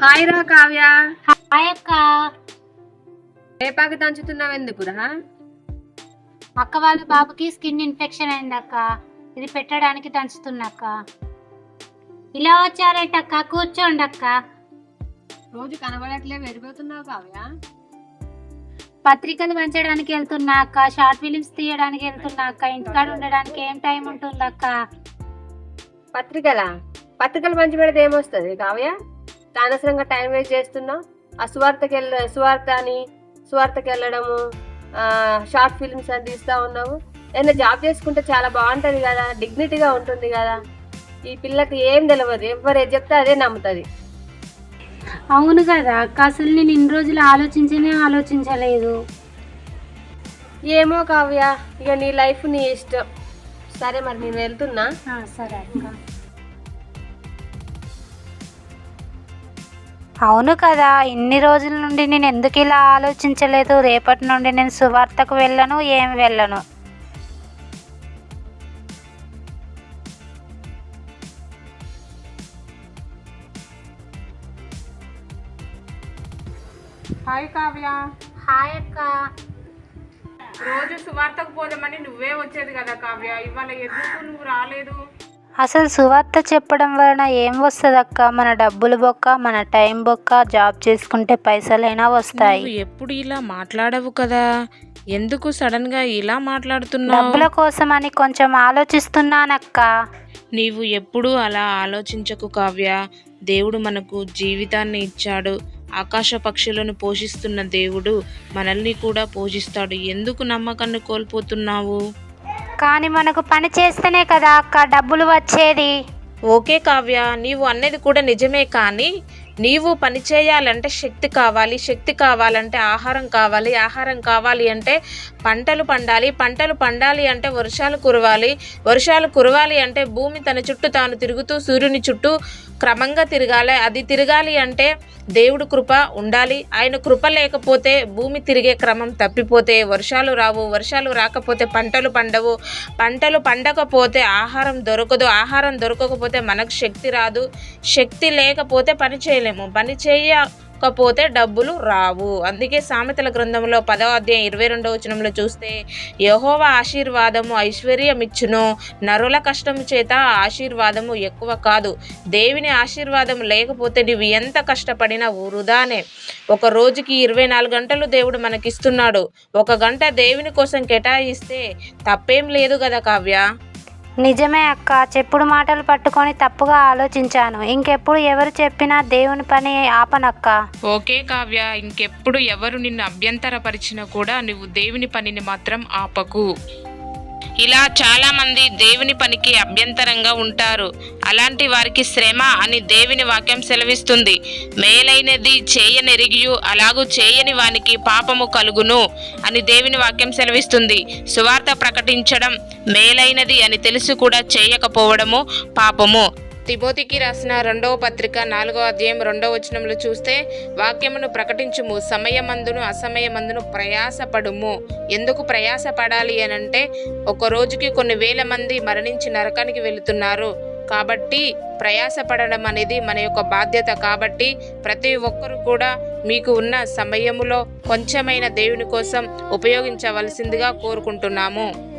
Hi రా Kavya. Hi అక్క. వేపాకు దంచుతున్నావు ఎందుకురా అక్క వాళ్ళ బాబుకి స్కిన్ ఇన్ఫెక్షన్ అయింది అక్క. ఇది పెట్టడానికి దంచుతున్నా అక్క. ఇలా వచ్చారేంటక్క కూర్చోండి అక్క. రోజు కనబడట్లే వెళ్ళిపోతున్నావు కావ్య. పత్రికలు పంచడానికి వెళ్తున్నా అక్క షార్ట్ ఫిలిమ్స్ తీయడానికి వెళ్తున్నా అక్క ఇంటికాడ ఉండడానికి ఏం టైం ఉంటుంది అక్క పత్రికలా? పత్రికలు పంచి పెడితే ఏమొస్తుంది కావ్య? అనవసరంగా టైం వేస్ట్ చేస్తున్నావు ఆ సువార్తకి వెళ్ళ సువార్త అని సువార్తకి వెళ్ళడము షార్ట్ ఫిల్మ్స్ అని తీస్తా ఉన్నావు. ఏదైనా జాబ్ చేసుకుంటే చాలా బాగుంటుంది కదా డిగ్నిటీగా ఉంటుంది కదా. ఈ పిల్లకి ఏం తెలియదు ఎవరు ఏది చెప్తే అదే నమ్ముతుంది. అవును కదా అక్క అసలు నేను ఇన్ని రోజులు ఆలోచించనే ఆలోచించలేదు. ఏమో కావ్య ఇక నీ లైఫ్ నీ ఇష్టం. సరే మరి నేను వెళ్తున్నా. సరే అక్క. అవును కదా ఇన్ని రోజుల నుండి నేను ఎందుకు ఇలా ఆలోచించలేదు? రేపటి నుండి నేను సువార్తకు వెళ్ళను ఏం వెళ్ళను? హాయ్ కావ్య. హాయ్ అక్క. రోజు సువార్తకు పోదామని నువ్వే వచ్చేది కదా కావ్య. ఇవాళ ఎందుకు నువ్వు రాలేదు? అసలు సువార్త చెప్పడం వలన ఏం వస్తుంది అక్క మన డబ్బులు బొక్క మన టైం బొక్క జాబ్ చేసుకుంటే పైసలైనా వస్తాయి. ఎప్పుడు ఇలా మాట్లాడవు కదా? ఎందుకు సడన్గా ఇలా మాట్లాడుతున్నావు? డబ్బుల కోసం అని కొంచెం ఆలోచిస్తున్నానక్క. నీవు ఎప్పుడూ అలా ఆలోచించకు కావ్య. దేవుడు మనకు జీవితాన్ని ఇచ్చాడు. ఆకాశ పక్షులను పోషిస్తున్న దేవుడు మనల్ని కూడా పోషిస్తాడు. ఎందుకు నమ్మకాన్ని కోల్పోతున్నావు? కానీ మనకు పని చేస్తేనే కదా అక్క డబ్బులు వచ్చేది. ఓకే కావ్య నీవు అన్నది కూడా నిజమే కానీ నీవు పని చేయాలంటే శక్తి కావాలి శక్తి కావాలంటే ఆహారం కావాలి ఆహారం కావాలి అంటే పంటలు పండాలి పంటలు పండాలి అంటే వర్షాలు కురవాలి వర్షాలు కురవాలి అంటే భూమి తన చుట్టూ తాను తిరుగుతూ సూర్యుని చుట్టూ క్రమంగా తిరగాలి. అది తిరగాలి అంటే దేవుడు కృప ఉండాలి. ఆయన కృప లేకపోతే భూమి తిరిగే క్రమం తప్పిపోతే వర్షాలు రావు వర్షాలు రాకపోతే పంటలు పండవు. పంటలు పండకపోతే ఆహారం దొరకదు. ఆహారం దొరకకపోతే మనకు శక్తి రాదు. శక్తి లేకపోతే పని చేయలేము. పని చేయ చేయకపోతే డబ్బులు రావు. అందుకే సామెతల గ్రంథంలో పదవ అధ్యాయం ఇరవై రెండవ వచనంలో చూస్తే యహోవ ఆశీర్వాదము ఐశ్వర్యమిచ్చును. నరుల కష్టము చేత ఆశీర్వాదము ఎక్కువ కాదు. దేవుని ఆశీర్వాదం లేకపోతే నువ్వు ఎంత కష్టపడినా వృధానే. ఒక రోజుకి ఇరవై నాలుగు గంటలు దేవుడు మనకిస్తున్నాడు. ఒక గంట దేవుని కోసం కేటాయిస్తే తప్పేం లేదు కదా కావ్య? నిజమే అక్క చెప్పుడు మాటలు పట్టుకొని తప్పుగా ఆలోచించాను. ఇంకెప్పుడు ఎవరు చెప్పినా దేవుని పని ఆపనక్క. ఓకే కావ్య ఇంకెప్పుడు ఎవరు నిన్ను అభ్యంతరపరిచినా కూడా నువ్వు దేవుని పనిని మాత్రం ఆపకు. ఇలా చాలా మంది దేవుని పనికి అభ్యంతరంగా ఉంటారు. అలాంటి వారికి శ్రమ అని దేవుని వాక్యం సెలవిస్తుంది. మేలైనది చేయనెరిగియు అలాగూ చేయని వానికి పాపము కలుగును అని దేవుని వాక్యం సెలవిస్తుంది. సువార్త ప్రకటించడం మేలైనది అని తెలుసు కూడా చేయకపోవడము పాపము. తిమోతికి రాసిన రెండవ పత్రిక నాలుగవ అధ్యాయం రెండవ వచనంలో చూస్తే వాక్యమును ప్రకటించుము సమయమందును అసమయమందును ప్రయాసపడుము. ఎందుకు ప్రయాసపడాలి అని అంటే ఒక రోజుకి కొన్ని వేల మంది మరణించి నరకానికి వెళుతున్నారు. కాబట్టి ప్రయాసపడడం అనేది మన యొక్క బాధ్యత. కాబట్టి ప్రతి ఒక్కరు కూడా మీకు ఉన్న సమయములో కొంచెమైన దేవుని కోసం ఉపయోగించవలసిందిగా కోరుకుంటున్నాము.